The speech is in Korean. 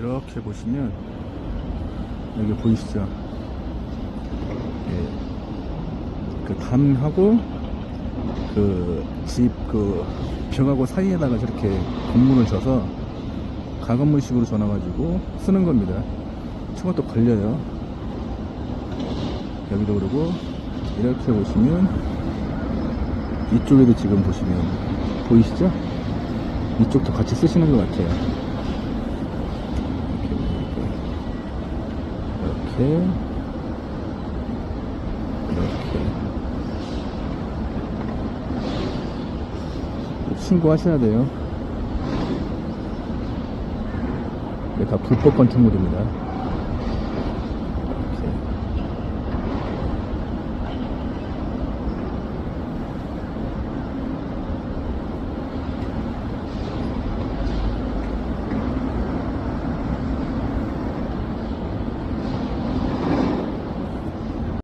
이렇게 보시면 여기 보이시죠? 예. 그 담하고 그집그 벽하고 사이에다가 저렇게 건물을 져서 가건물식으로 전화가지고 쓰는 겁니다. 저것도 걸려요. 여기도 그러고 이렇게 보시면 이쪽에도 지금 보시면 보이시죠? 이쪽도 같이 쓰시는 것 같아요. 이렇게 신고하셔야 돼요. 이게 다 불법 건축물입니다.